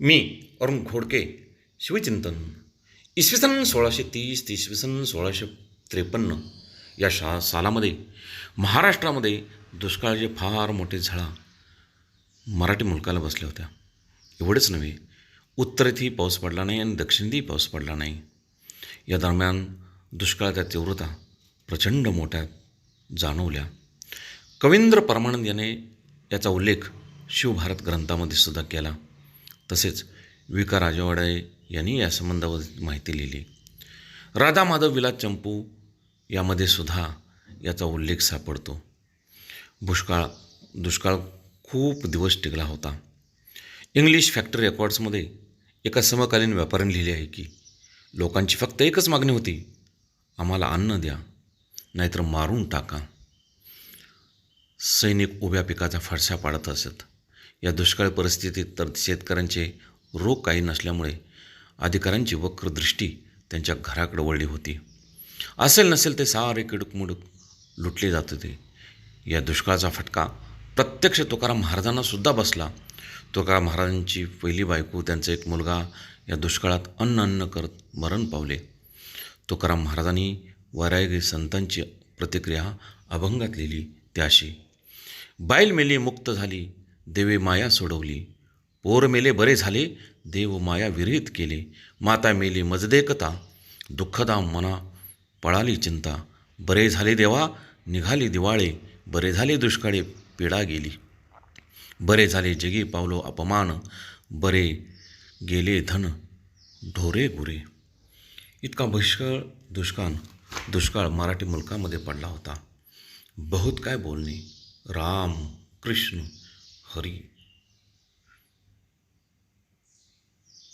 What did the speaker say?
मी अरुण घोडके शिवचिंतन. इसवी सन सोळाशे तीस ते इसवी सन सोळाशे त्रेपन्न या शा सालामध्ये महाराष्ट्रामध्ये दुष्काळाचे फार मोठे झळा मराठी मुलकाला बसल्या होत्या. एवढंच नव्हे उत्तरेतही पाऊस पडला नाही आणि दक्षिणेतही पाऊस पडला नाही. या दरम्यान दुष्काळाच्या तीव्रता प्रचंड मोठ्या जाणवल्या. कवींद्र परमानंद याने याचा उल्लेख शिवभारत ग्रंथामध्ये सुद्धा केला. तसेच वि का राजवाडे यांनी या संबंधावर माहिती लिहिली. राधा माधव विलास चंपू यामध्ये सुद्धा याचा उल्लेख सापडतो. दुष्काळ दुष्काळ खूप दिवस टिकला होता. इंग्लिश फॅक्टरी रेकॉर्ड्समध्ये एका समकालीन व्यापाऱ्याने लिहिले आहे की लोकांची फक्त एकच मागणी होती आम्हाला अन्न द्या नाहीतर मारून टाका. सैनिक उभ्या पिकाचा फडशा पाडत असत. या दुष्काळ परिस्थितीत तर शेतकऱ्यांचे रोग काही नसल्यामुळे अधिकाऱ्यांची वक्र दृष्टी त्यांच्या घराकडे वळली होती. असेल नसेल ते सारे किडूक मुडूक लुटले जात होते. या दुष्काळाचा फटका प्रत्यक्ष तुकाराम महाराजांनासुद्धा बसला. तुकाराम महाराजांची पहिली बायको त्यांचा एक मुलगा या दुष्काळात अन्न अन्न करत मरण पावले. तुकाराम महाराजांनी वैरागी संतांची प्रतिक्रिया अभंगात लिहिली त्याशी. बैल मेली मुक्त झाली. देवे माया सोडवली. पोर मेले बरे झाले देव माया विरहित केले. माता मेली मजदेकता दुःखदा मना पळाली चिंता. बरे झाले देवा निघाली दिवाळे. बरे झाले दुष्काळे पिडा गेली. बरे झाले जगी पावलो अपमान. बरे गेले धन ढोरे गुरे. इतका भयष्कळ दुष्काळ दुष्काळ मराठी मुलकामध्ये पडला होता. बहुत काय बोलणे. राम कृष्ण غريب.